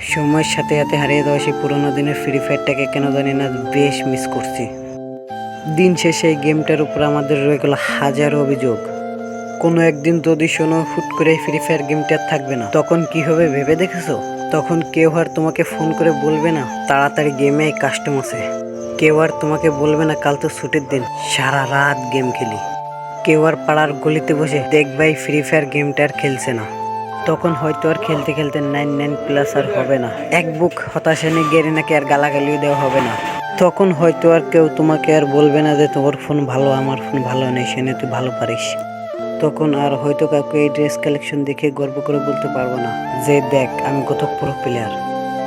সময়ের সাথে সাথে হারিয়ে দেওয়া সেই পুরোনো দিনের ফ্রি ফায়ারটাকে কেন জানি না বেশ মিস করছি। দিন শেষে এই গেমটার উপর আমাদের রয়ে গেল হাজারো অভিযোগ। কোনো একদিন যদি শোনো, হুট করে ফ্রি ফায়ার গেমটা আর থাকবে না। তখন কি হবে ভেবে দেখেছ? তখন কেউ আর তোমাকে ফোন করে বলবে না, তাড়াতাড়ি গেমে এই কাস্টম আছে। কেউ আর তোমাকে বলবে না, কাল তো ছুটির দিন, সারা রাত গেম খেলি। কেউ আর পাড়ার গলিতে বসে দেখবাই ফ্রি ফায়ার গেমটা আর খেলছে না। তখন হয়তো আর খেলতে খেলতে নাইন নাইন প্লাস আর হবে না। এক বুক হতাশা নিয়ে গেড়ে নাকি আর গালাগালিও দেওয়া হবে না। তখন হয়তো আর কেউ তোমাকে আর বলবে না যে তোমার ফোন ভালো, আমার ফোন ভালো নেই, সে তুই ভালো পারিস। তখন আর হয়তো কাউকে এই ড্রেস কালেকশন দেখে গর্ব করে বলতে পারব না, যে দেখ, আমি কত প্রো প্লেয়ার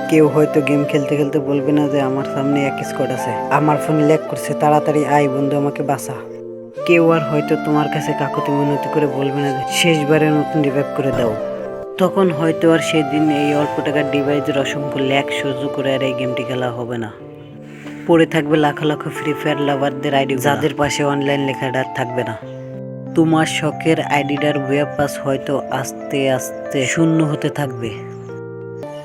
কেউ হয়তো গেম খেলতে খেলতে বলবে না যে আমার সামনে এক স্কোয়াড আছে। আমার ফোন ল্যাগ করছে, তাড়াতাড়ি আয় বন্ধু, আমাকে বাঁচা। কেউ আর হয়তো তোমার কাছে কাকুতি মিনতি করে বলবে না যে শেষবারের নতুন রিভাইভ করে দাও। তখন হয়তো আর সেদিন এই অল্প টাকার ডিভাইসের অসংখ্য ল্যাক সহ্য করে আর এই গেমটি খেলা হবে না। পড়ে থাকবে লাখ লাখ ফ্রি ফায়ার লাভারদের আইডি যাদের পাশে অনলাইন লেখাটা থাকবে না। তোমার শখের আইডিটার ওয়েব পাস হয়তো আস্তে আস্তে শূন্য হতে থাকবে।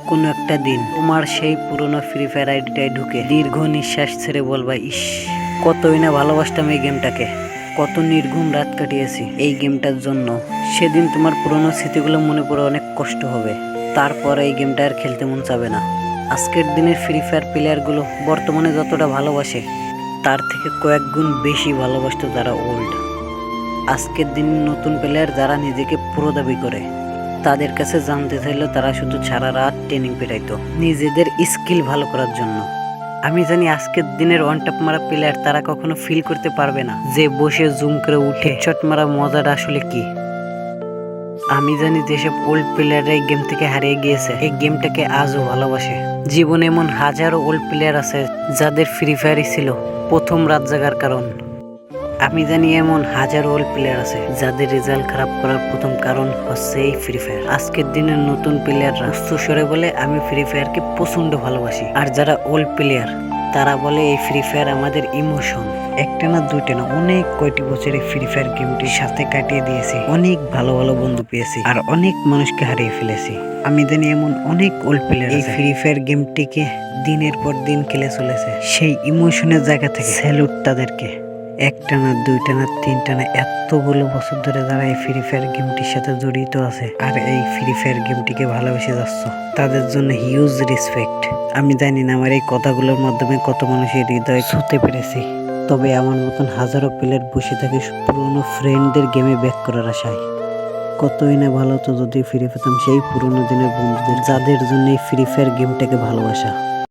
কোনো একটা দিন তোমার সেই পুরনো ফ্রি ফায়ার আইডিটায় ঢুকে দীর্ঘ নিঃশ্বাস ছেড়ে বলবা, ইস, কতই না ভালোবাসতাম এই গেমটাকে কত নির্ঘুম রাত কাটিয়েছি এই গেমটার জন্য। সেদিন তোমার পুরনো স্মৃতিগুলো মনে পড়ে অনেক কষ্ট হবে। তারপর এই গেমটা আর খেলতে মন চাবে না। আজকের দিনের ফ্রি ফায়ার প্লেয়ারগুলো বর্তমানে যতটা ভালোবাসে, তার থেকে কয়েক গুণ বেশি ভালোবাসত যারা ওল্ড আজকের দিন নতুন প্লেয়ার যারা নিজেকে পুরো দাবি করে, তাদের কাছে জানতে চাইলেও তারা শুধু সারা রাত ট্রেনিং পেটাইতো, নিজেদের স্কিল ভালো করার জন্য। আমি জানি আজকের দিনের ওয়ান টপ মারা প্লেয়ার তারা কখনো ফিল করতে পারবে না। যে বসে জুম করে উঠে শট মারা মজাটা আসলে কি? আমি জানি যেসব ওল্ড প্লেয়াররা এই গেম থেকে হারিয়ে গিয়েছে, এই গেমটাকে আজও ভালোবাসে। জীবনে এমন হাজারো ওল্ড প্লেয়ার আছে যাদের ফ্রি ফায়ারই ছিল প্রথম রাত জাগার কারণ। আমি জানি এমন হাজার ওল্ড প্লেয়ার আছে যাদের রেজাল্ট খারাপ করার প্রথম কারণ হচ্ছে এই ফ্রি ফায়ার আজকের দিনের নতুন প্লেয়াররা উচ্চস্বরে বলে আমি ফ্রি ফায়ারকে প্রচণ্ড ভালোবাসি। আর যারা ওল্ড প্লেয়ার তারা বলে এই ফ্রি ফায়ার আমাদের ইমোশন একটা না দুইটা না অনেক কয়টি বছর ফ্রি ফায়ার গেমটির সাথে কাটিয়ে দিয়েছি। অনেক ভালো ভালো বন্ধু পেয়েছি আর অনেক মানুষকে হারিয়ে ফেলেছি। আমি জানি এমন অনেক ওল্ড প্লেয়ার এই ফ্রি ফায়ার গেমটিকে দিনের পর দিন খেলে চলেছে। সেই ইমোশনের জায়গা থেকে স্যালুট তাদেরকে। একটা না দুইটা না তিনটা না এতগুলো বছর ধরে যারা এই ফ্রি ফায়ার গেমটির সাথে জড়িত আছে আর এই ফ্রি ফায়ার গেমটিকে ভালোবেসে যাচ্ছ, তাদের জন্য হিউজ রেসপেক্ট আমি জানি না আমার এই কথাগুলোর মাধ্যমে কত মানুষের হৃদয় ছুতে পেরেছি, তবে আমার মতন হাজারো প্লেয়ার বসে থাকে পুরনো ফ্রেন্ডদের গেমে ব্যাক করার আশায়। কতই না ভালো তো যদি ফিরে পেতাম সেই পুরনো দিনের বন্ধুদের, যাদের জন্য এই ফ্রি ফায়ার গেমটাকে ভালোবাসা।